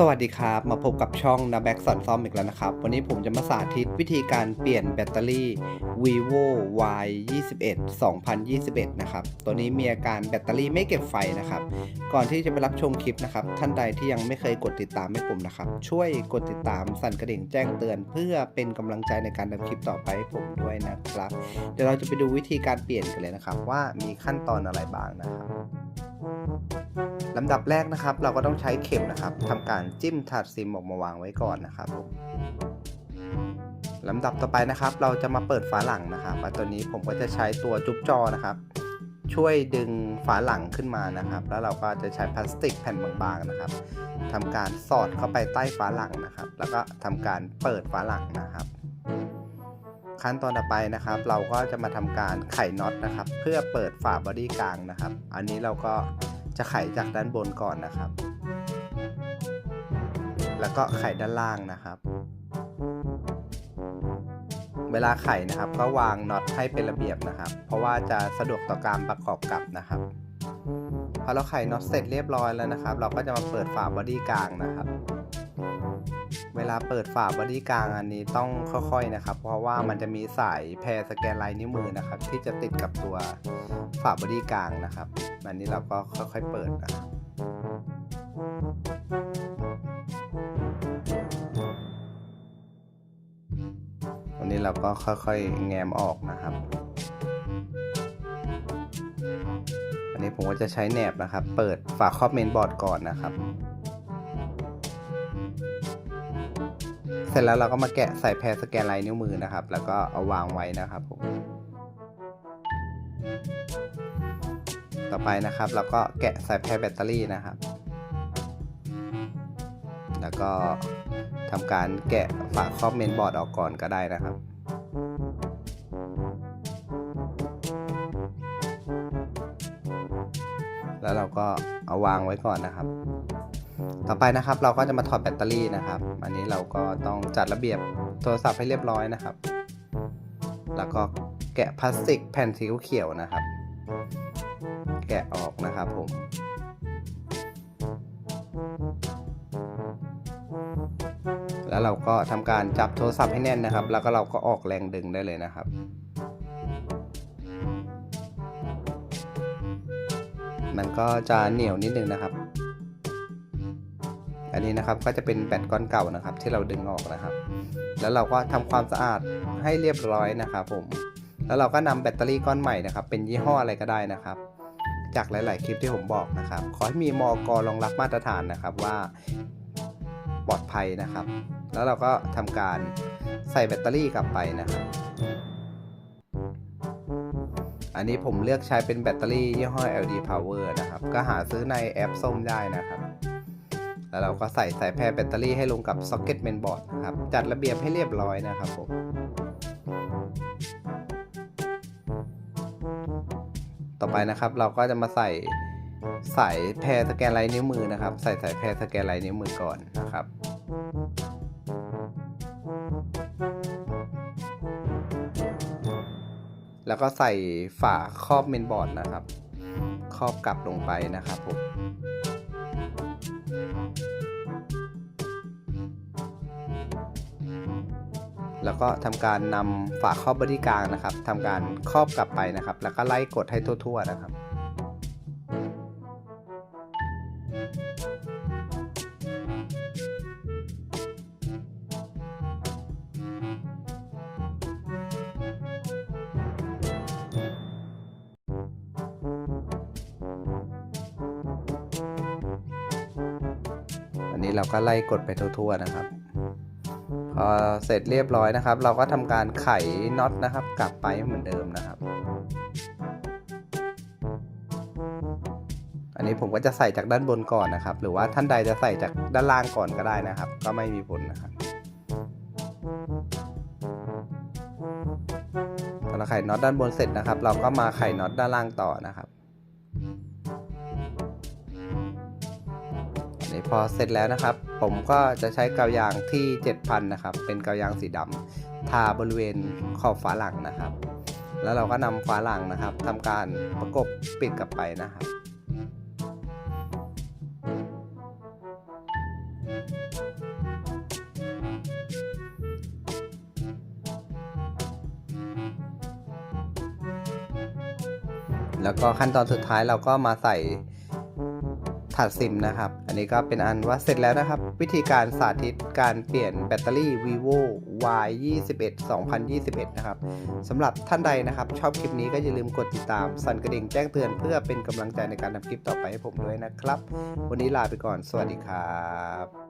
สวัสดีครับ มาพบกับช่องนาแบ็กสอนซอมอีกแล้วนะครับ วันนี้ผมจะมาสาธิตวิธีการเปลี่ยนแบตเตอรี่ vivo y 21 2021 นะครับ ตัวนี้มีอาการแบตเตอรี่ไม่เก็บไฟนะครับ ก่อนที่จะไปรับชมคลิปนะครับ ท่านใดที่ยังไม่เคยกดติดตามให้ผมนะครับ ช่วยกดติดตามสั่นกระดิ่งแจ้งเตือน เพื่อเป็นกำลังใจในการทำคลิปต่อไปให้ผมด้วยนะครับ เดี๋ยวเราจะไปดูวิธีการเปลี่ยนกันเลยนะครับ ว่ามีขั้นตอนอะไรบ้างนะครับ ลำดับแรกนะครับ เราก็ต้องใช้เข็มนะครับทำการจิ้มถาดซิมออกมาวางไว้ก่อนนะครับผมลำดับต่อไปนะครับ เราจะมาเปิดฝาหลังนะครับตัวนี้ผมก็จะใช้ตัวจุ๊บจอนะครับ ช่วยดึงฝาหลังขึ้นมานะครับ แล้วเราก็จะใช้พลาสติกแผ่นบางๆนะครับทำการสอดเข้าไปใต้ฝาหลังนะครับ แล้วก็ทำการเปิดฝาหลังนะครับ ขั้นตอนต่อไปนะครับ เราก็จะมาทำการไขน็อตนะครับ เพื่อเปิดฝาบอดี้กลางนะครับ อันนี้เราก็ จะไขจากด้านบนก่อนนะครับ แล้วก็ไขด้านล่างนะครับ เวลาไขนะครับก็วางน็อตให้เป็นระเบียบนะครับ เพราะว่าจะสะดวกต่อการประกอบกับนะครับพอเราไขน็อตเสร็จเรียบร้อยแล้วนะครับ เราก็จะมาเปิดฝาบอดี้กลางนะครับ เวลาเปิดฝาบอดี้กลางอันนี้ต้องค่อยๆนะครับ เพราะว่ามันจะมีสายแพรสแกนลายนิ้วมือนะครับ ที่จะติดกับตัวฝาบอดี้กลางนะครับอันนี้เราก็ค่อยๆเปิดนะครับวันนี้เราก็ค่อยๆแง้มออกนะครับ อันนี้ผมก็จะใช้แหนบนะครับ เปิดฝาครอบเมนบอร์ดก่อนนะครับ เสร็จแล้วเราก็มาแกะใส่แพรสแกนลายนิ้วมือนะครับ แล้วก็เอาวางไว้นะครับผมต่อไปนะครับเราก็แกะใส่แพรแบตเตอรี่นะครับ แล้วก็ทำการแกะฝาครอบเมนบอร์ดออกก่อนก็ได้นะครับแล้วเราก็เอาวางไว้ก่อนนะครับ ต่อไปนะครับเราก็จะมาถอดแบตเตอรี่นะครับ อันนี้เราก็ต้องจัดระเบียบโทรศัพท์ให้เรียบร้อยนะครับ แล้วก็แกะพลาสติกแผ่นสีเขียวนะครับ แกะออกนะครับผมแล้วเราก็ทำการจับโทรศัพท์ให้แน่นนะครับ แล้วก็เราก็ออกแรงดึงได้เลยนะครับ มันก็จะเหนียวนิดนึงนะครับ อันนี้นะครับก็จะเป็นแบตก้อนเก่านะครับ ที่เราดึงออกนะครับ แล้วเราก็ทำความสะอาดให้เรียบร้อยนะครับผม แล้วเราก็นำแบตเตอรี่ก้อนใหม่นะครับ เป็นยี่ห้ออะไรก็ได้นะครับ จากหลาย ๆ คลิปที่ผมบอกนะครับ ขอให้มีมอกรองรับมาตรฐานนะครับว่าปลอดภัยนะครับ แล้วเราก็ทำการใส่แบตเตอรี่กลับไปนะครับอันนี้ผมเลือกใช้เป็นแบตเตอรี่ยี่ห้อ LD Power นะครับ ก็หาซื้อในแอปส้มได้นะครับ แล้วเราก็ใส่สายแพรแบตเตอรี่ให้ลงกับซ็อกเก็ตเมนบอร์ดนะครับ จัดระเบียบให้เรียบร้อยนะครับผมต่อไปนะครับเราก็จะมาใส่สายแพรสแกนลายนิ้วมือนะครับ ใส่สายแพรสแกนลายนิ้วมือก่อนนะครับ แล้วก็ใส่ฝาครอบเมนบอร์ดนะครับ ครอบกลับลงไปนะครับผม แล้วก็ทำการนำฝาครอบบอดี้กลางนะครับทำการครอบกลับไปนะครับ แล้วก็ไล่กดให้ทั่วๆนะครับอันนี้เราก็ไล่กดไปทั่วๆนะครับ พอเสร็จเรียบร้อยนะครับ เราก็ทำการไขน็อตนะครับ กลับไปเหมือนเดิมนะครับ อันนี้ผมก็จะใส่จากด้านบนก่อนนะครับ หรือว่าท่านใดจะใส่จากด้านล่างก่อนก็ได้นะครับ ก็ไม่มีผลนะครับพอเราไขน็อตด้านบนเสร็จนะครับ เราก็มาไขน็อตด้านล่างต่อนะครับ อันนี้พอเสร็จแล้วนะครับ ผมก็จะใช้กาวยางที่ 7,000 นะครับ เป็นกาวยางสีดำทาบริเวณขอบฝาหลังนะครับ แล้วเราก็นำฝาหลังนะครับทำการประกบปิดกลับไปนะครับแล้วก็ขั้นตอนสุดท้ายเราก็มาใส่าดซิมนะครับ อันนี้ก็เป็นอันว่าเสร็จแล้วนะครับ วิธีการสาธิตการเปลี่ยนแบตเตอรี่ vivo y 2 1 2021 นะครับสำหรับท่านใดนะครับ ชอบคลิปนี้ก็อย่าลืมกดติดตาม สั่นกระดิ่งแจ้งเตือนเพื่อเป็นกำลังใจในการทำคลิปต่อไปให้ผมด้วยนะครับ วันนี้ลาไปก่อน สวัสดีครับ